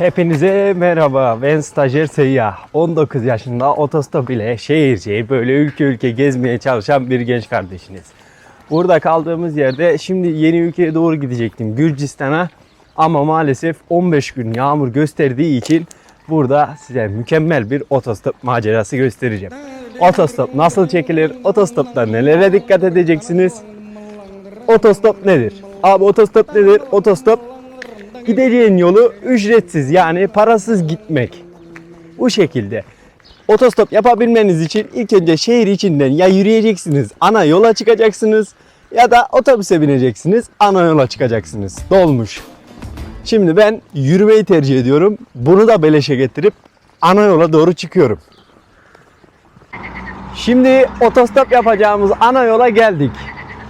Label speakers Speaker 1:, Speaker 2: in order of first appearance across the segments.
Speaker 1: Hepinize merhaba. Ben stajyer Seyyah. 19 yaşında otostop ile şehir şehir böyle ülke ülke gezmeye çalışan bir genç kardeşiniz. Burada kaldığımız yerde şimdi yeni ülkeye doğru gidecektim Gürcistan'a. Ama maalesef 15 gün yağmur gösterdiği için burada size mükemmel bir otostop macerası göstereceğim. Otostop nasıl çekilir? Otostopta nelere dikkat edeceksiniz? Otostop nedir? Abi otostop nedir? Otostop gideceğin yolu ücretsiz yani parasız gitmek. Bu şekilde. Otostop yapabilmeniz için ilk önce şehir içinden ya yürüyeceksiniz, ana yola çıkacaksınız ya da otobüse bineceksiniz, ana yola çıkacaksınız. Dolmuş. Şimdi ben yürümeyi tercih ediyorum. Bunu da beleşe getirip ana yola doğru çıkıyorum. Şimdi otostop yapacağımız ana yola geldik.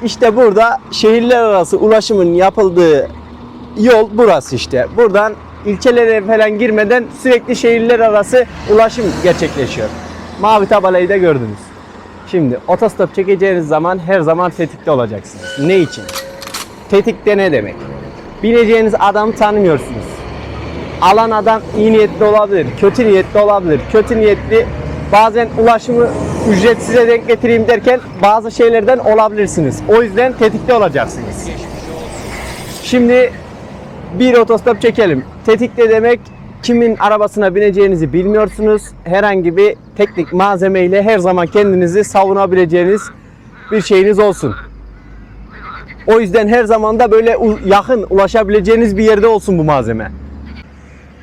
Speaker 1: İşte burada şehirler arası ulaşımın yapıldığı yol burası işte. Buradan ilçelere falan girmeden sürekli şehirler arası ulaşım gerçekleşiyor. Mavi tabelayı da gördünüz. Şimdi otostop çekeceğiniz zaman her zaman tetikte olacaksınız. Ne için? Tetikte ne demek? Bineceğiniz adamı tanımıyorsunuz. Alan adam iyi niyetli olabilir, kötü niyetli olabilir. Kötü niyetli bazen ulaşımı ücretsize denk getireyim derken bazı şeylerden olabilirsiniz. O yüzden tetikte olacaksınız. Şimdi bir otostop çekelim. Tetikte demek kimin arabasına bineceğinizi bilmiyorsunuz. Herhangi bir teknik malzemeyle her zaman kendinizi savunabileceğiniz bir şeyiniz olsun. O yüzden her zaman da böyle yakın ulaşabileceğiniz bir yerde olsun bu malzeme.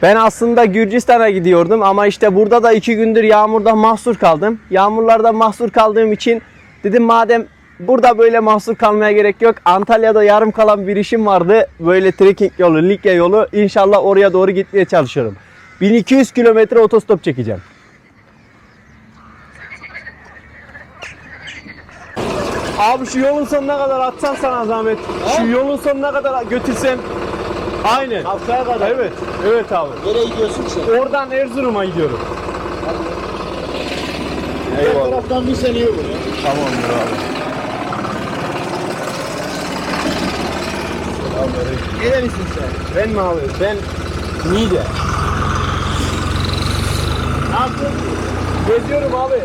Speaker 1: Ben aslında Gürcistan'a gidiyordum ama işte burada da iki gündür yağmurda mahsur kaldım. Yağmurlarda mahsur kaldığım için dedim madem burada böyle mahsur kalmaya gerek yok. Antalya'da yarım kalan bir işim vardı. Böyle trekking yolu, Likya yolu. İnşallah oraya doğru gitmeye çalışıyorum. 1200 kilometre otostop çekeceğim. Abi şu yolun sonuna kadar atsan sana zahmet. Şu yolun sonuna kadar götürsen. Aynen.
Speaker 2: Haftaya kadar.
Speaker 1: Evet. Evet abi.
Speaker 2: Nereye gidiyorsun sen?
Speaker 1: Oradan Erzurum'a gidiyorum.
Speaker 2: Her taraftan bir seni yok ya.
Speaker 1: Tamamdır abi.
Speaker 2: Nerelisin sen?
Speaker 1: Ben mi abi? Ben Niğde.
Speaker 2: Ne yapıyorsun?
Speaker 1: Geziyorum abi.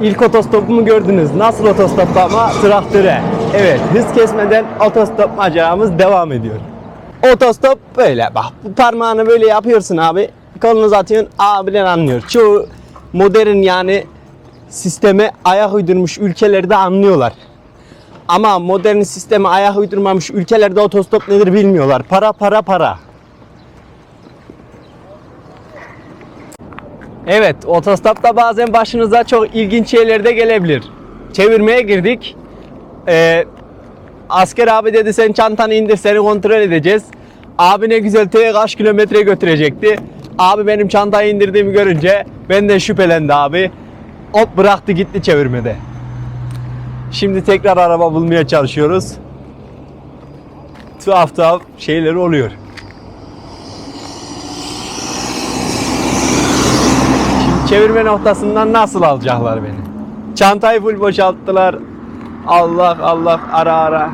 Speaker 1: İlk otostopumu gördünüz. Nasıl otostop ama traktöre. Evet hız kesmeden otostop maceramız devam ediyor. Otostop böyle bak bu parmağını böyle yapıyorsun abi. Kolunu uzatıyorsun abiler anlıyor. Çoğu modern yani sisteme ayak uydurmuş ülkelerde anlıyorlar. Ama modern sisteme ayak uydurmamış ülkelerde otostop nedir bilmiyorlar. Para para para. Evet, otostopta bazen başınıza çok ilginç şeyler de gelebilir. Çevirmeye girdik. Ee, asker abi dedi sen çantanı indir seni kontrol edeceğiz. Abi ne güzel te kaç kilometre götürecekti. Abi benim çantayı indirdiğimi görünce benden şüphelendi abi. Hop bıraktı gitti çevirmede. Şimdi tekrar araba bulmaya çalışıyoruz. Tuhaf tuhaf şeyler oluyor. Çevirme noktasından nasıl alacaklar beni? Çantayı full boşalttılar. Allah Allah ara ara.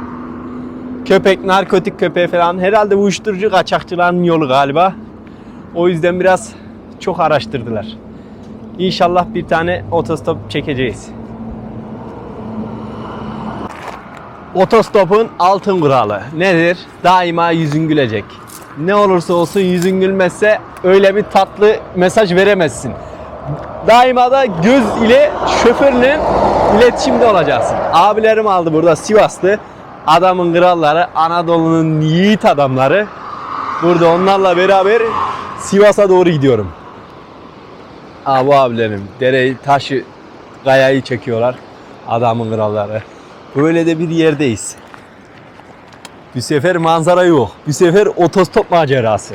Speaker 1: Köpek, narkotik köpeği falan. Herhalde uyuşturucu kaçakçıların yolu galiba. O yüzden biraz çok araştırdılar. İnşallah bir tane otostop çekeceğiz. Otostopun altın kuralı nedir? Daima yüzün gülecek. Ne olursa olsun yüzün gülmezse öyle bir tatlı mesaj veremezsin daima da göz ile şoförle iletişimde olacaksın. Abilerim aldı burada Sivaslı. Adamın kralları, Anadolu'nun yiğit adamları. Burada onlarla beraber Sivas'a doğru gidiyorum. Aa, bu abilerim dereyi, taşı, kayayı çekiyorlar. Adamın kralları. Böyle de bir yerdeyiz. Bu sefer manzara yok. Bu sefer otostop macerası.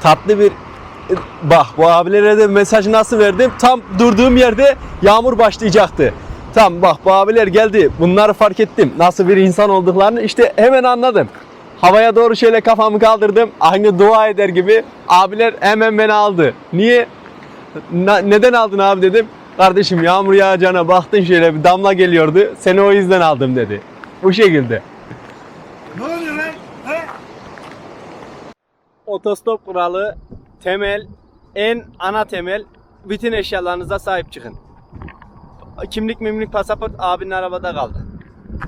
Speaker 1: Tatlı bir Bak bu abilere de mesaj nasıl verdim? Tam durduğum yerde yağmur başlayacaktı. Tamam bak bu abiler geldi. Bunları fark ettim. Nasıl bir insan olduklarını işte hemen anladım. Havaya doğru şöyle kafamı kaldırdım. Aynı dua eder gibi. Abiler hemen beni aldı. Niye? Na- neden aldın abi dedim. Kardeşim yağmur yağacağına baktın şöyle bir damla geliyordu. Seni o yüzden aldım dedi. Bu şekilde.
Speaker 2: Ne oluyor lan? He?
Speaker 1: Otostop kuralı temel, en ana temel bütün eşyalarınıza sahip çıkın. Kimlik, mimlik, pasaport abinin arabada kaldı.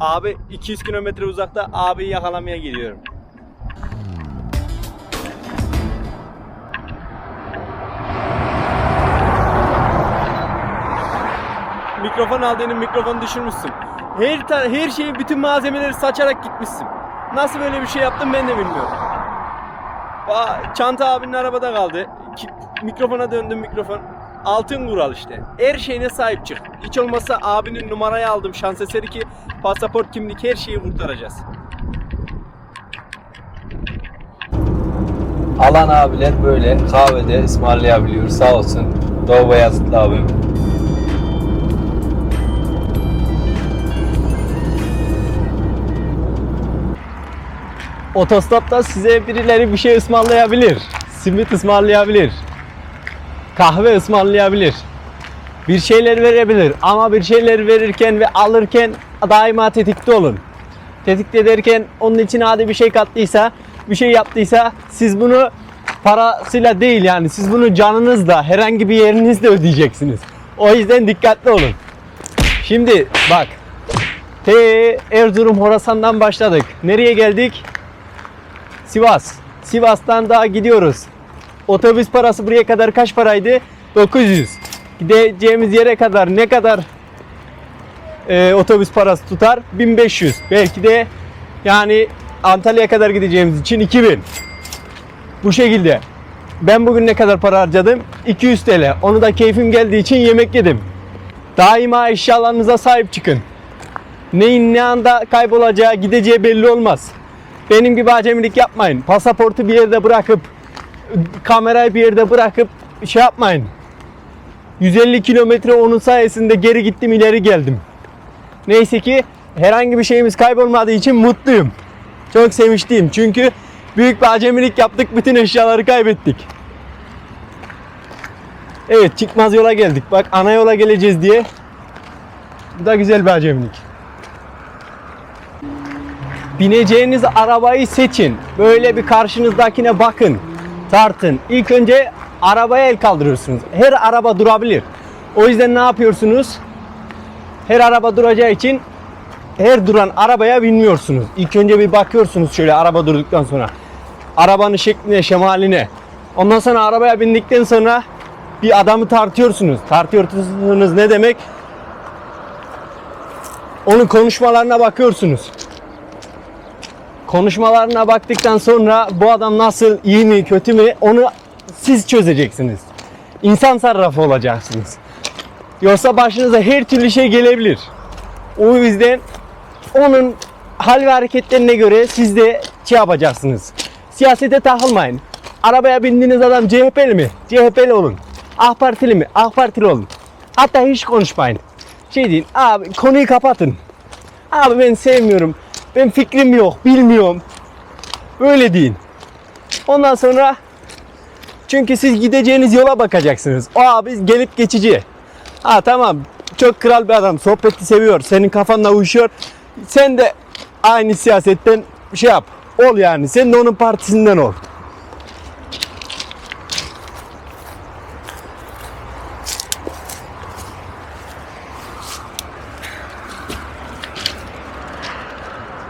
Speaker 1: Abi 200 kilometre uzakta abiyi yakalamaya gidiyorum. Mikrofon aldığını mikrofonu düşürmüşsün. Her her şeyi bütün malzemeleri saçarak gitmişsin. Nasıl böyle bir şey yaptın ben de bilmiyorum. Çanta abinin arabada kaldı. Ki- mikrofona döndüm mikrofon. Altın kural işte. Her şeyine sahip çık. Hiç olmazsa abinin numarayı aldım şans eseri ki pasaport kimlik her şeyi kurtaracağız.
Speaker 3: Alan abiler böyle kahvede ısmarlayabiliyor sağ olsun. Doğu Beyazıtlı abim.
Speaker 1: Otostopta size birileri bir şey ısmarlayabilir. Simit ısmarlayabilir. Kahve ısmarlayabilir. Bir şeyler verebilir ama bir şeyler verirken ve alırken daima tetikte olun. Tetikte derken onun için hadi bir şey kattıysa, bir şey yaptıysa siz bunu parasıyla değil yani siz bunu canınızla herhangi bir yerinizle ödeyeceksiniz. O yüzden dikkatli olun. Şimdi bak. T Erzurum Horasan'dan başladık. Nereye geldik? Sivas. Sivas'tan daha gidiyoruz. Otobüs parası buraya kadar kaç paraydı? 900. Gideceğimiz yere kadar ne kadar e, otobüs parası tutar? 1500. Belki de yani Antalya'ya kadar gideceğimiz için 2000. Bu şekilde. Ben bugün ne kadar para harcadım? 200 TL. Onu da keyfim geldiği için yemek yedim. Daima eşyalarınıza sahip çıkın. Neyin ne anda kaybolacağı, gideceği belli olmaz. Benim gibi acemilik yapmayın. Pasaportu bir yerde bırakıp kamerayı bir yerde bırakıp şey yapmayın. 150 kilometre onun sayesinde geri gittim ileri geldim. Neyse ki herhangi bir şeyimiz kaybolmadığı için mutluyum. Çok sevinçliyim çünkü büyük bir acemilik yaptık bütün eşyaları kaybettik. Evet çıkmaz yola geldik. Bak ana yola geleceğiz diye. Bu da güzel bir acemilik. Bineceğiniz arabayı seçin. Böyle bir karşınızdakine bakın. Tartın. İlk önce arabaya el kaldırıyorsunuz. Her araba durabilir. O yüzden ne yapıyorsunuz? Her araba duracağı için her duran arabaya binmiyorsunuz. İlk önce bir bakıyorsunuz şöyle araba durduktan sonra. Arabanın şekline, şemaline. Ondan sonra arabaya bindikten sonra bir adamı tartıyorsunuz. Tartıyorsunuz ne demek? Onun konuşmalarına bakıyorsunuz konuşmalarına baktıktan sonra bu adam nasıl, iyi mi, kötü mü onu siz çözeceksiniz. İnsan sarrafı olacaksınız. Yoksa başınıza her türlü şey gelebilir. O yüzden onun hal ve hareketlerine göre siz de şey yapacaksınız. Siyasete takılmayın. Arabaya bindiğiniz adam CHP'li mi? CHP'li olun. AK Partili mi? AK Partili olun. Hatta hiç konuşmayın. Şey deyin, abi konuyu kapatın. Abi ben sevmiyorum. Ben fikrim yok, bilmiyorum. Böyle deyin. Ondan sonra çünkü siz gideceğiniz yola bakacaksınız. O abi gelip geçici. Ha tamam. Çok kral bir adam. Sohbeti seviyor. Senin kafanla uyuşuyor. Sen de aynı siyasetten şey yap. Ol yani. Sen de onun partisinden ol.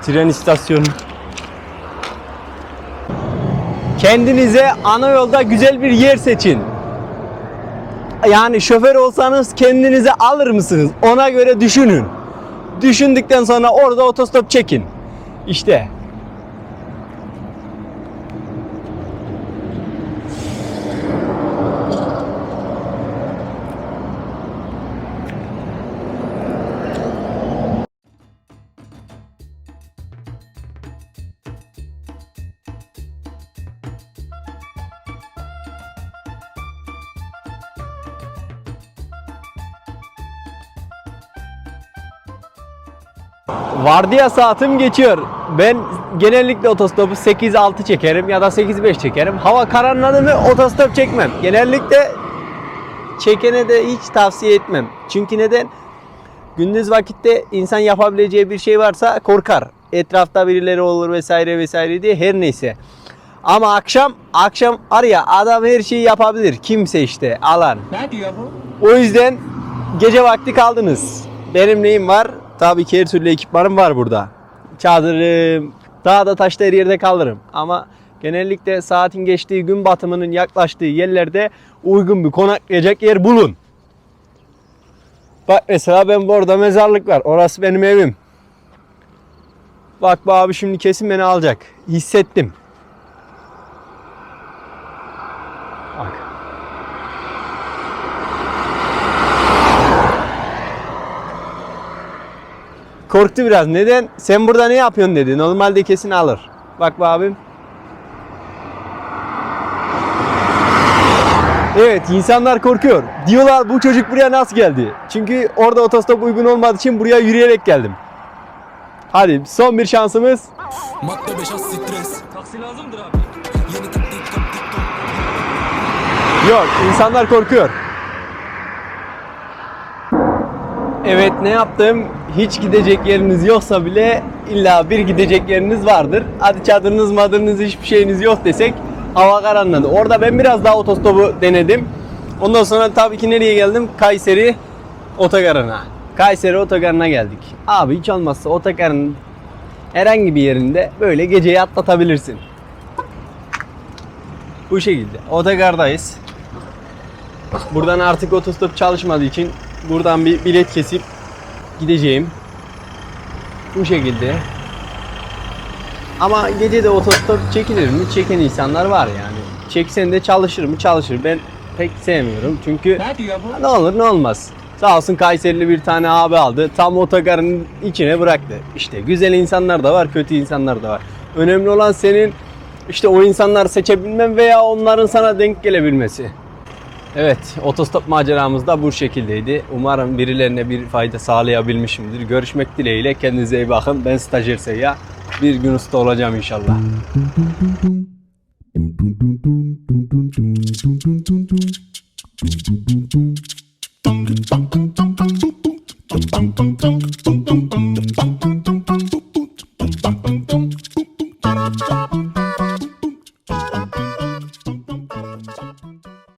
Speaker 1: Tren istasyonu. Kendinize ana yolda güzel bir yer seçin. Yani şoför olsanız kendinize alır mısınız? Ona göre düşünün. Düşündükten sonra orada otostop çekin. İşte vardiya saatim geçiyor. Ben genellikle otostopu 8-6 çekerim ya da 8-5 çekerim. Hava karanladı mı otostop çekmem. Genellikle çekene de hiç tavsiye etmem. Çünkü neden? Gündüz vakitte insan yapabileceği bir şey varsa korkar. Etrafta birileri olur vesaire vesaire diye her neyse. Ama akşam akşam araya adam her şeyi yapabilir. Kimse işte alan.
Speaker 2: Ne diyor bu?
Speaker 1: O yüzden gece vakti kaldınız. Benim neyim var? Tabii ki her türlü ekipmanım var burada. Çadırım, dağda taşta her yerde kalırım. Ama genellikle saatin geçtiği gün batımının yaklaştığı yerlerde uygun bir konaklayacak yer bulun. Bak mesela ben burada mezarlık var. Orası benim evim. Bak bu abi şimdi kesin beni alacak. Hissettim. Korktu biraz. Neden? Sen burada ne yapıyorsun dedi. Normalde kesin alır. Bak be abim. Evet insanlar korkuyor. Diyorlar bu çocuk buraya nasıl geldi? Çünkü orada otostop uygun olmadığı için buraya yürüyerek geldim. Hadi son bir şansımız.
Speaker 4: Madde 5 az stres
Speaker 5: Taksi lazımdır abi.
Speaker 4: Yeni taktik taktik
Speaker 1: Yok insanlar korkuyor. Evet ne yaptım? Hiç gidecek yeriniz yoksa bile illa bir gidecek yeriniz vardır. Hadi çadırınız madırınız hiçbir şeyiniz yok desek hava karanladı. Orada ben biraz daha otostopu denedim. Ondan sonra tabii ki nereye geldim? Kayseri otogarına. Kayseri otogarına geldik. Abi hiç olmazsa otogarın herhangi bir yerinde böyle geceyi atlatabilirsin. Bu şekilde. Otogardayız. Buradan artık otostop çalışmadığı için buradan bir bilet kesip gideceğim. Bu şekilde. Ama gece de otostop çekilir mi? Çeken insanlar var yani. Çeksen de çalışır mı? Çalışır. Ben pek sevmiyorum. Çünkü
Speaker 2: Ne
Speaker 1: olur ne olmaz. Sağ olsun Kayserili bir tane abi aldı. Tam otogarın içine bıraktı. İşte güzel insanlar da var, kötü insanlar da var. Önemli olan senin işte o insanları seçebilmen veya onların sana denk gelebilmesi. Evet, otostop maceramız da bu şekildeydi. Umarım birilerine bir fayda sağlayabilmişimdir. Görüşmek dileğiyle kendinize iyi bakın. Ben stajyer Seyya. Bir gün usta olacağım inşallah.
Speaker 4: Dum dum dum dum dum dum dum dum dum dum dum dum dum